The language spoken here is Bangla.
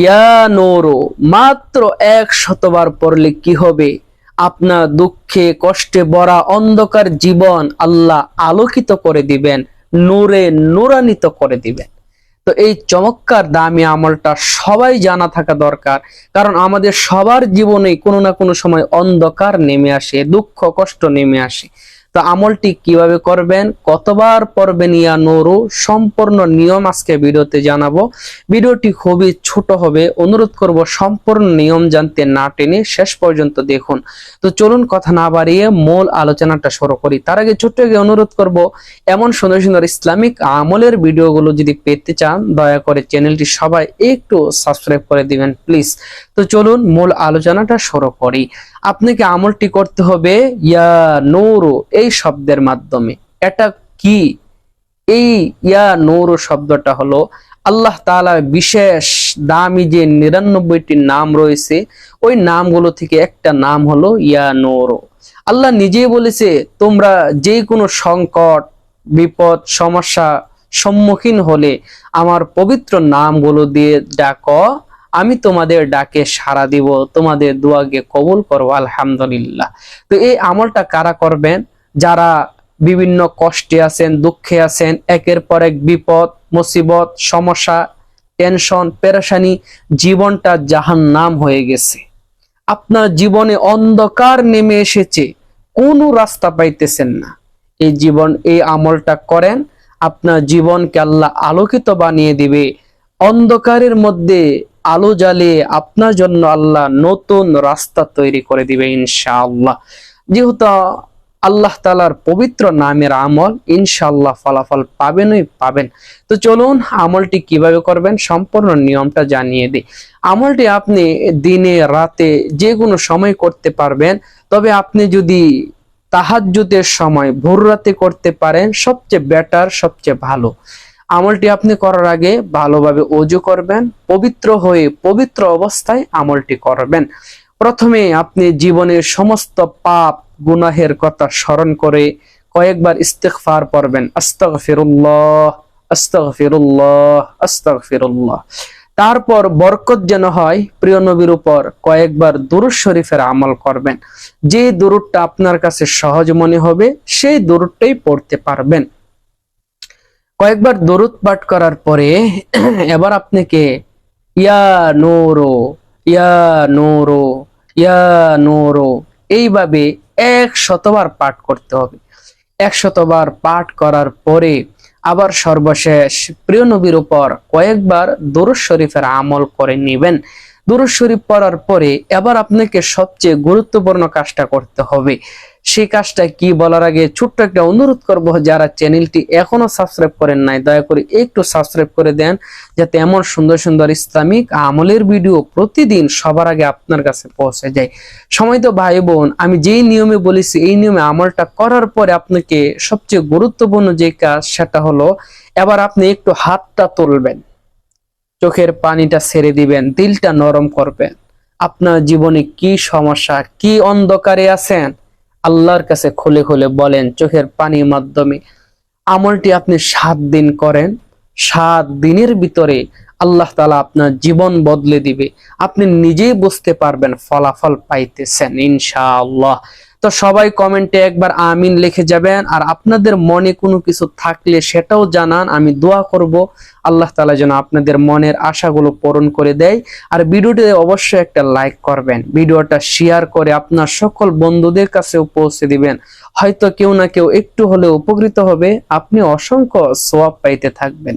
ইয়া মাত্র এক শতবার পড়লে কি হবে? আপনার দুঃখে, কষ্টে ভরা অন্ধকার জীবন আল্লাহ আলোকিত করে দিবেন, নূরে নূরান্বিত করে দিবেন। তো এই চমৎকার দামি আমলটা সবাই জানা থাকা দরকার, কারণ আমাদের সবার জীবনে কোনো না কোনো সময় অন্ধকার নেমে আসে, দুঃখ, কষ্ট নেমে আসে। তো আমলটি কীভাবে করবেন, কতবার পড়বেন ইয়া নূরু, সম্পূর্ণ নিয়ম আজকে ভিডিওতে জানাব। ভিডিওটি খুবই ছোট হবে, অনুরোধ করব সম্পূর্ণ নিয়ম জানতে না টেনে শেষ পর্যন্ত দেখুন। তো চলুন কথা না বাড়িয়ে মূল আলোচনাটা শুরু করি। তার আগে ছোট্ট আগে অনুরোধ করব, এমন সুন্দর সুন্দর ইসলামিক আমলের ভিডিওগুলো যদি পেতে চান, দয়া করে চ্যানেলটি সবাই একটু সাবস্ক্রাইব করে দিবেন প্লিজ তো চলুন মূল আলোচনাটা শুরু করি। আপনাকে আমলটি করতে হবে ইয়া নূরু, এই শব্দের মাধ্যমে। এটা কি? এই ইয়া নূরু শব্দটা হলো আল্লাহ তাআলা বিশেষ দামি যে নিরানব্বইটি নাম রয়েছে, ওই নামগুলো থেকে একটা নাম হলো ইয়া নূরু। আল্লাহ নিজেই বলেছে, তোমরা যে কোনো সংকট, বিপদ, সমস্যা সম্মুখীন হলে আমার পবিত্র নামগুলো দিয়ে ডাকো। আমি তোমাদের ডাকে সাড়া দিব, তোমাদের দোয়াকে কবুল করব, আলহামদুলিল্লাহ। তো এই আমলটা কারা করবেন? যারা বিভিন্ন কষ্টে আছেন, দুঃখে আছেন, একের পর এক বিপদ, মুসিবত, সমস্যা, টেনশন, পেরেশানি, জীবনটা জাহান নাম হয়ে গেছে। আপনার জীবনে অন্ধকার নেমে এসেছে, কোনো রাস্তা পাইতেছেন না। এই জীবন, এই আমলটা করেন, আপনার জীবনকে আল্লাহ আলোকিত বানিয়ে দিবে। অন্ধকারের মধ্যে আলো জ্বালিয়ে আপনার জন্য আল্লাহ নতুন রাস্তা তৈরি করে দিবে ইনশাআল্লাহ। যেহেতু আল্লাহ তালার পবিত্র নামের আমল ইনশাআল্লাহ ফলাফল পাবেনই পাবেন। তো চলুন আমলটি কীভাবে করবেন সম্পূর্ণ নিয়মটা জানিয়ে দিই। আমলটি আপনি দিনে, রাতে যে কোনো সময় করতে পারবেন। তবে আপনি যদি তাহাজ্জুদের সময় ভোর রাতে করতে পারেন, সবচেয়ে বেটার সবচেয়ে ভালো। আমলটি আপনি করার আগে ভালোভাবে অজু করবেন, পবিত্র হয়ে পবিত্র অবস্থায় আমলটি করবেন। প্রথমে আপনি জীবনের সমস্ত পাপ, গুনাহের কথা স্মরণ করে কয়েকবার ইস্তেগফার পড়বেন। আস্তাগফিরুল্লাহ আস্তাগফিরুল্লাহ আস্তাগফিরুল্লাহ। তারপর বরকত যেন হয়, প্রিয় নবীর উপর কয়েকবার দুরুদ শরীফের আমল করবেন। যে দুরুদটা আপনার কাছে সহজ মনে হবে, সেই দুরুদটাই পড়তে পারবেন। কয়েকবার দরুদ পাঠ করার পরে, এবার আপনাকে, ইয়া নোরো ইয়া নোরো ইয়া নোরো, এইভাবে এক শতবার পাঠ করতে হবে। এক শতবার পাঠ করার পরে আবার সর্বশেষ প্রিয় নবীর উপর কয়েকবার দরুদ শরীফের আমল করে নেবেন। দরুদ শরীফ পড়ার পরে এবার আপনাকে সবচেয়ে গুরুত্বপূর্ণ কাজটা করতে হবে। সেই কাজটা কি বলার আগে ছোট্ট একটা অনুরোধ করব যারা চ্যানেলটি এখনও সাবস্ক্রাইব করেন নাই, দয়া করে একটু সাবস্ক্রাইব করে দেন, যাতে এমন সুন্দর সুন্দর ইসলামিক আমলের ভিডিও প্রতিদিন সবার আগে আপনার কাছে পৌঁছে যায়। সময় তো ভাই বোন, আমি যেই নিয়মে বলেছি, এই নিয়মে আমলটা করার পরে আপনাকে সবচেয়ে গুরুত্বপূর্ণ যে কাজ সেটা হলো, এবার আপনি একটু হাতটা তুলবেন। চোখের পানিটা ছেড়ে দিবেন দিলটা নরম করবেন। আপনার জীবনে কি সমস্যা, কি অন্ধকারে আছেন? আল্লাহর কাছে খুলে খুলে বলেন, চোখের পানির মাধ্যমে আমলটি আপনি সাত দিন করেন। সাত দিনের ভিতরে আল্লাহ তালা আপনার জীবন বদলে দিবে। আপনি নিজেই বুঝতে পারবেন ফলাফল পাইতেছেন ইনশাআল্লাহ। তো সবাই কমেন্টে একবার আমিন লিখে যাবেন। আর আপনাদের মনে কোনো কিছু থাকলে সেটাও জানান। আমি দোয়া করব আল্লাহ তালা যেন আপনাদের মনের আশাগুলো পূরণ করে দেয়। আর ভিডিওটি অবশ্যই একটা লাইক করবেন। ভিডিওটা শেয়ার করে আপনার সকল বন্ধুদের কাছেও পৌঁছে দিবেন। হয়তো কেউ না কেউ একটু হলেও উপকৃত হবে। আপনি অসংখ্য সোয়াব পাইতে থাকবেন।